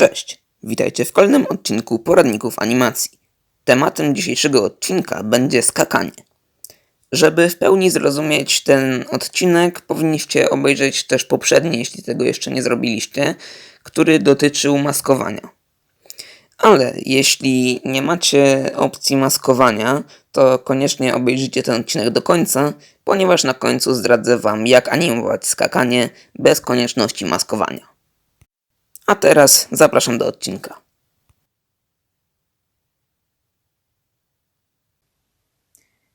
Cześć, witajcie w kolejnym odcinku poradników animacji. Tematem dzisiejszego odcinka będzie skakanie. Żeby w pełni zrozumieć ten odcinek, powinniście obejrzeć też poprzedni, jeśli tego jeszcze nie zrobiliście, który dotyczył maskowania. Ale jeśli nie macie opcji maskowania, to koniecznie obejrzyjcie ten odcinek do końca, ponieważ na końcu zdradzę Wam, jak animować skakanie bez konieczności maskowania. A teraz zapraszam do odcinka.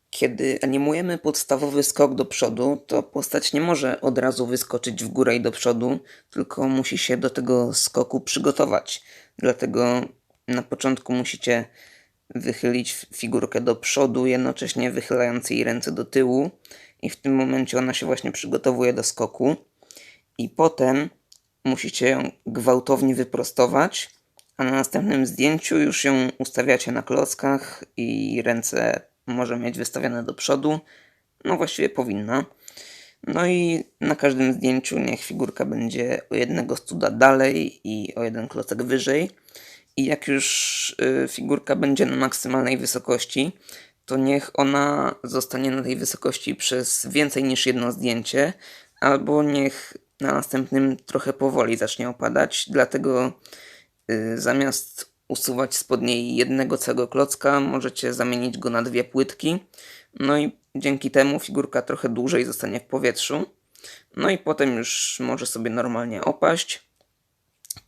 Kiedy animujemy podstawowy skok do przodu, to postać nie może od razu wyskoczyć w górę i do przodu, tylko musi się do tego skoku przygotować. Dlatego na początku musicie wychylić figurkę do przodu, jednocześnie wychylając jej ręce do tyłu, i w tym momencie ona się właśnie przygotowuje do skoku. I potem musicie ją gwałtownie wyprostować, a na następnym zdjęciu już ją ustawiacie na klockach i ręce może mieć wystawione do przodu. No właściwie powinna. No i na każdym zdjęciu niech figurka będzie o jednego studa dalej i o jeden klocek wyżej. I jak już y, figurka będzie na maksymalnej wysokości, to niech ona zostanie na tej wysokości przez więcej niż jedno zdjęcie, albo niech na następnym trochę powoli zacznie opadać, dlatego y, zamiast usuwać spod niej jednego całego klocka, możecie zamienić go na dwie płytki, no i dzięki temu figurka trochę dłużej zostanie w powietrzu, no i potem już może sobie normalnie opaść.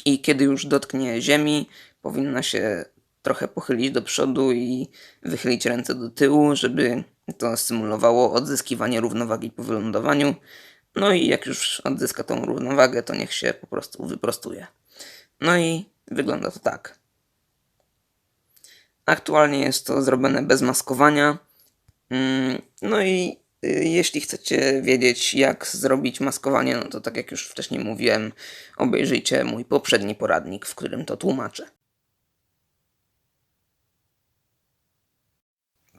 I kiedy już dotknie ziemi, powinna się trochę pochylić do przodu i wychylić ręce do tyłu, żeby to symulowało odzyskiwanie równowagi po wylądowaniu. No i jak już odzyska tą równowagę, to niech się po prostu wyprostuje. No i wygląda to tak. Aktualnie jest to zrobione bez maskowania. Mm, No i y, jeśli chcecie wiedzieć, jak zrobić maskowanie, no to tak jak już wcześniej mówiłem, obejrzyjcie mój poprzedni poradnik, w którym to tłumaczę.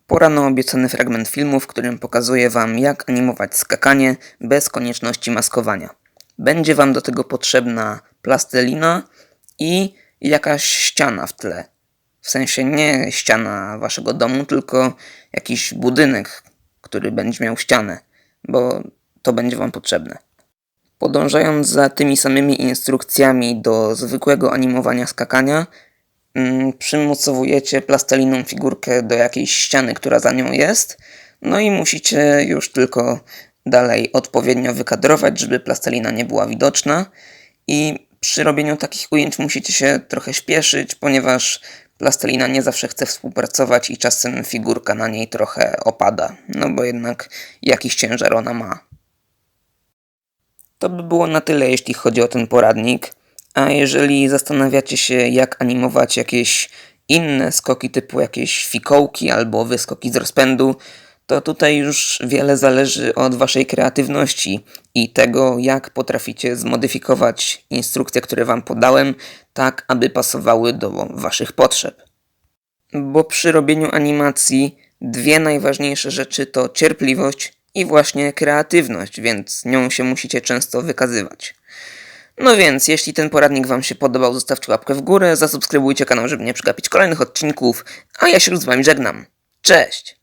Pora na obiecany fragment filmu, w którym pokazuję Wam, jak animować skakanie bez konieczności maskowania. Będzie Wam do tego potrzebna plastelina i jakaś ściana w tle. W sensie nie ściana Waszego domu, tylko jakiś budynek, który będzie miał ścianę, bo to będzie Wam potrzebne. Podążając za tymi samymi instrukcjami do zwykłego animowania skakania, przymocowujecie plasteliną figurkę do jakiejś ściany, która za nią jest, no i musicie już tylko dalej odpowiednio wykadrować, żeby plastelina nie była widoczna i przy robieniu takich ujęć musicie się trochę śpieszyć, ponieważ plastelina nie zawsze chce współpracować i czasem figurka na niej trochę opada, no bo jednak jakiś ciężar ona ma. To by było na tyle, jeśli chodzi o ten poradnik. A jeżeli zastanawiacie się, jak animować jakieś inne skoki, typu jakieś fikołki albo wyskoki z rozpędu, to tutaj już wiele zależy od Waszej kreatywności i tego, jak potraficie zmodyfikować instrukcje, które Wam podałem, tak aby pasowały do Waszych potrzeb. Bo przy robieniu animacji dwie najważniejsze rzeczy to cierpliwość i właśnie kreatywność, więc nią się musicie często wykazywać. No więc, jeśli ten poradnik Wam się podobał, zostawcie łapkę w górę, zasubskrybujcie kanał, żeby nie przegapić kolejnych odcinków, a ja się już z Wami żegnam. Cześć!